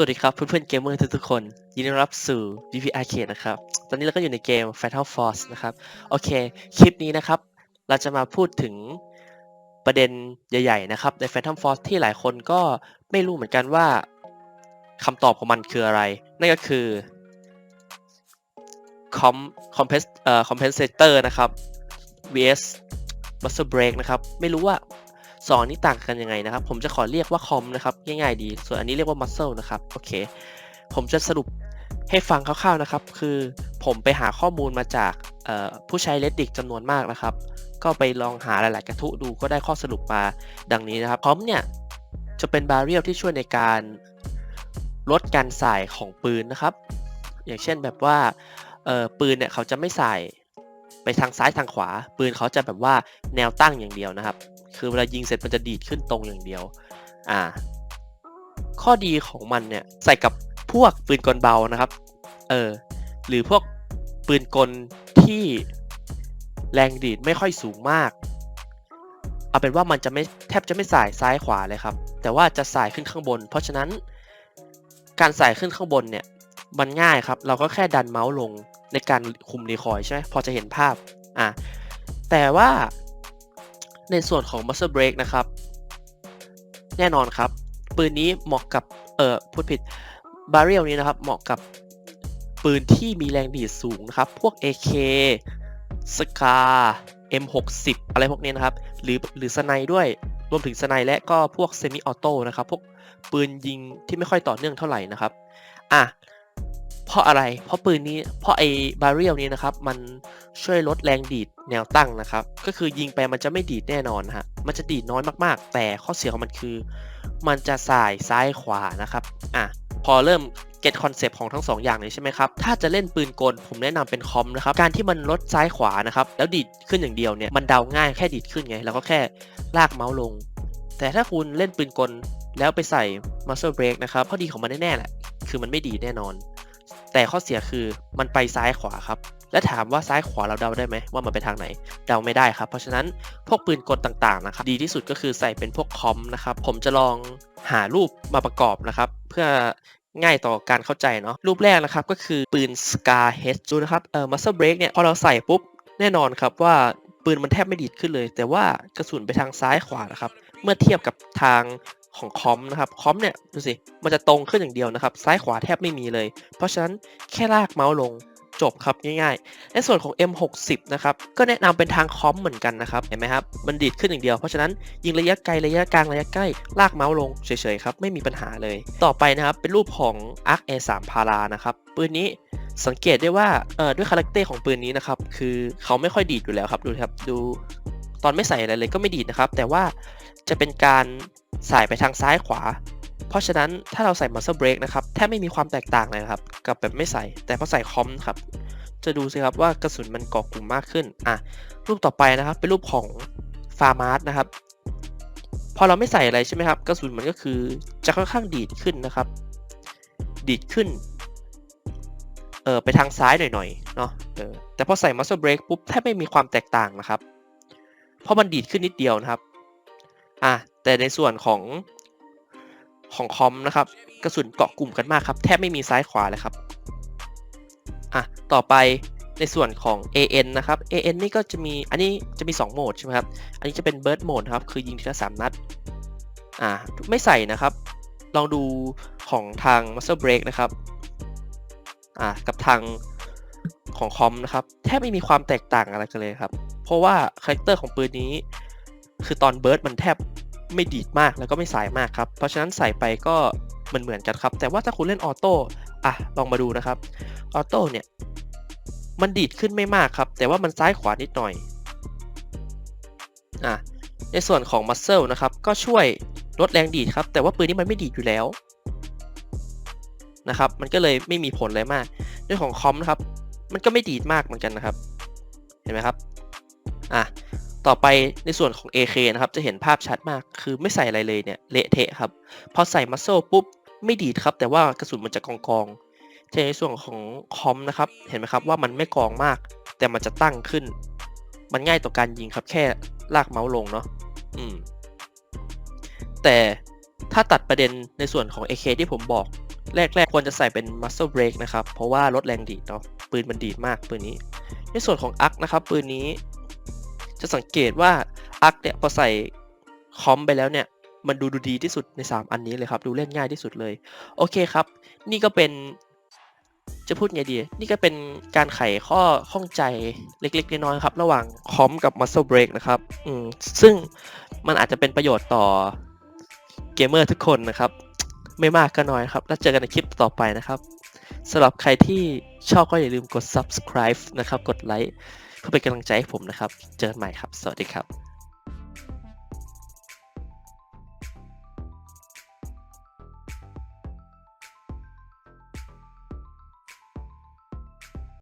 วัสดีครับเพื่อนๆเกมเมอร์ทุกๆคน ยินดีต้อนรับสู่ VP Arcade นะครับ ตอนนี้เราก็อยู่ในเกม Fatal Force นะครับ โอเค คลิปนี้นะครับ เราจะมาพูดถึงประเด็นใหญ่ ๆ นะครับ ใน Phantom Force ที่หลายคนก็ไม่รู้เหมือนกันว่าคำตอบของมันคืออะไร นั่นก็คือ com compens เอ่อ compensator นะครับ vs muscle break นะครับ ไม่รู้ว่า สองนี้ต่างกันยังไงนะครับ ผมจะขอเรียกว่าคอมนะครับง่ายๆดี ส่วนอันนี้เรียกว่า muscle นะครับโอเค ผมจะสรุปให้ฟังคร่าวๆนะครับ คือผมไปหาข้อมูลมาจากผู้ใช้ Reddit จำนวนมากนะครับ ก็ไปลองหาหลายๆ กระทู้ดูก็ได้ข้อสรุปมาดังนี้นะครับคอมเนี่ยจะเป็นบาเรียลที่ช่วยในการลดการสายของปืนนะครับ อย่างเช่นแบบว่าปืนเนี่ยเขาจะไม่สายไปทางซ้ายทางขวา ปืนเขาจะแบบว่าแนวตั้งอย่างเดียวนะครับ คือเวลายิงเสร็จมันจะดีดขึ้นตรงอย่างเดียว อ่า ข้อดีของมันเนี่ยใส่กับพวกปืนกลเบานะครับ เออ หรือพวกปืนกลที่แรงดีดไม่ค่อยสูงมาก เอาเป็นว่ามันจะไม่แทบจะไม่สายซ้ายขวาเลยครับ แต่ว่าจะสายขึ้นข้างบน เพราะฉะนั้น การสายขึ้นข้างบนเนี่ย มันง่ายครับ เราก็แค่ดันเมาส์ลงในการคุมรีคอยใช่ไหมพอจะเห็นภาพ อะ แต่ว่า ในส่วนของ muscle break นะครับ แน่นอนครับ ปืนนี้เหมาะกับ เอ่อ พูดผิด บาเรียลนี้นะครับ เหมาะกับปืนที่มีแรงดีดสูงนะครับ พวก AK SCAR M60 อะไรพวกนี้นะครับ หรือหรือสไนด้วย รวมถึงสไนและก็พวกเซมิออโต้นะครับ พวกปืนยิงที่ไม่ค่อยต่อเนื่องเท่าไหร่นะครับ อะ เพราะอะไร เพราะปืนนี้ เพราะไอ้บาเรียลนี้นะครับ มันช่วยลดแรงดีดแนวตั้งนะครับ ก็คือยิงไปมันจะไม่ดีดแน่นอนฮะ มันจะดีดน้อยมากๆ แต่ข้อเสียของมันคือ มันจะสายซ้ายขวานะครับ อะ พอเริ่มเก็ตคอนเซปต์ของทั้งสองอย่างเลยใช่ไหมครับ ถ้าจะเล่นปืนกล ผมแนะนำเป็นคอมนะครับ การที่มันลดซ้ายขวานะครับ แล้วดีดขึ้นอย่างเดียวเนี่ย มันเดาง่ายแค่ดีดขึ้นไง แล้วก็แค่ลากเมาส์ลง แต่ถ้าคุณเล่นปืนกลแล้วไปใส่ muscle break นะครับ ข้อดีของมันแน่ๆแหละ คือมันไม่ดีแน่นอน แต่ข้อเสียคือมันไปซ้ายขวาครับ และถามว่าซ้ายขวาเราเดาได้ไหมว่ามันไปทางไหน เดาไม่ได้ครับ เพราะฉะนั้นพวกปืนกลต่างๆนะครับดีที่สุดก็คือใส่เป็นพวกคอมนะครับ ผมจะลองหารูปมาประกอบนะครับ เพื่อง่ายต่อการเข้าใจเนาะรูปแรกนะครับก็คือปืน Scar H ดูนะครับเอ่อ muscle break เนี่ยพอเราใส่ปุ๊บแน่นอนครับว่าปืนมันแทบไม่ดีดขึ้นเลย แต่ว่ากระสุนไปทางซ้ายขวานะครับ เมื่อเทียบกับทาง ของคอมนะครับคอมเนี่ยดูสิมันจะตรงขึ้นอย่างเดียวนะครับ ซ้ายขวาแทบไม่มีเลย เพราะฉะนั้นแค่ลากเมาส์ลงจบครับง่ายๆ ในส่วนของ M60 นะครับก็แนะนำเป็นทางคอมเหมือนกันนะครับเห็นไหมครับมันดีดขึ้นอย่างเดียวเพราะฉะนั้นยิงระยะไกลระยะกลางระยะใกล้ลากเมาส์ลงเฉยๆครับไม่มีปัญหาเลย ต่อไปนะครับเป็นรูปของ Arc A3 พารานะครับปืนนี้สังเกตได้ว่าเอ่อด้วยคาแรคเตอร์ของปืนนี้นะครับคือเขาไม่ค่อยดีดอยู่แล้วครับดูครับดูตอนไม่ใส่อะไรเลยก็ไม่ดีดนะครับ แต่ว่าจะเป็นการ สายไปทางซ้ายขวา เพราะฉะนั้นถ้าเราใส่ muscle break นะครับแทบไม่มีความแตกต่างเลยนะครับ กับแบบไม่ใส่ แต่พอใส่คอมครับ จะดูสิครับว่ากระสุนมันเกาะกลุ่มมากขึ้นอะรูปต่อไปนะครับ เป็นรูปของฟาร์มาร์นะครับ พอเราไม่ใส่อะไรใช่ไหมครับ กระสุนมันก็คือจะค่อนข้างดีดขึ้นนะครับ ดีดขึ้นเออไปทางซ้ายหน่อยๆเนาะเออแต่พอใส่ muscle break ปุ๊บแทบไม่มีความแตกต่างนะครับ เพราะมันดีดขึ้นนิดเดียวนะครับ อะแต่ในส่วนของของคอมนะครับ กระสุนเกาะกลุ่มกันมากครับ แทบไม่มีซ้ายขวาเลยครับอะต่อไปในส่วนของ AN นะครับ AN นี่ก็จะมีอันนี้จะมี 2 โหมดใช่ไหมครับ อันนี้จะเป็น Burst Mode ครับ คือยิงทีละ 3 นัด อ่า ไม่ใส่นะครับ ลองดูของทาง Muscle Break นะครับ อ่า กับทางของคอมนะครับ แทบไม่มีความแตกต่างอะไรกันเลยครับ เพราะว่าคาแรคเตอร์ของปืนนี้ คือตอนเบิร์ดมันแทบไม่ดีดมากแล้วก็ไม่สายมากครับ เพราะฉะนั้นใส่ไปก็เหมือนเหมือนกันครับ แต่ว่าถ้าคุณเล่นออโต้อะลองมาดูนะครับออโต้เนี่ยมันดีดขึ้นไม่มากครับ แต่ว่ามันซ้ายขวานิดหน่อยอะในส่วนของมัสเซลนะครับก็ช่วยลดแรงดีดครับ แต่ว่าปืนนี้มันไม่ดีดอยู่แล้วนะครับมันก็เลยไม่มีผลอะไรมากเรื่องของคอมนะครับ มันก็ไม่ดีดมากเหมือนกันนะครับ เห็นไหมครับอะ ต่อไปในส่วนของ AK นะครับจะเห็นภาพชัดมากคือไม่ใส่อะไรเลยเนี่ยเละเทะครับ พอใส่มัสเซลปุ๊บไม่ดีดครับ แต่ว่ากระสุนมันจะกองกองในส่วนของคอมนะครับเห็นไหมครับว่ามันไม่กองมาก แต่มันจะตั้งขึ้น มันง่ายต่อการยิงครับ แค่ลากเมาส์ลงเนาะอืมแต่ถ้าตัดประเด็นในส่วนของ AK ที่ผมบอก แรกๆ ควรจะใส่เป็น muscle brake นะครับ เพราะว่าลดแรงดีดเนาะปืนมันดีดมากปืนนี้ ในส่วนของอักนะครับ ปืนนี้ จะสังเกตว่าอักเนี่ยพอใส่คอมไปแล้วเนี่ย มันดูดูดีที่สุดใน 3 อันนี้เลยครับ ดูเล่นง่ายที่สุดเลย โอเคครับ นี่ก็เป็นจะพูดไงดี นี่ก็เป็นการไขข้อข้องใจเล็กๆ น้อยๆครับ ระหว่างคอมกับ muscle brake นะครับอืมซึ่งมันอาจจะเป็นประโยชน์ต่อเกมเมอร์ทุกคนนะครับ ไม่มากก็น้อยครับ แล้วเจอกันในคลิปต่อไปนะครับสำหรับใครที่ชอบก็อย่าลืมกด subscribe นะครับ กดไลค์ เพื่อเป็นกำลังใจให้ผมนะครับ เจอกันใหม่ครับ สวัสดีครับ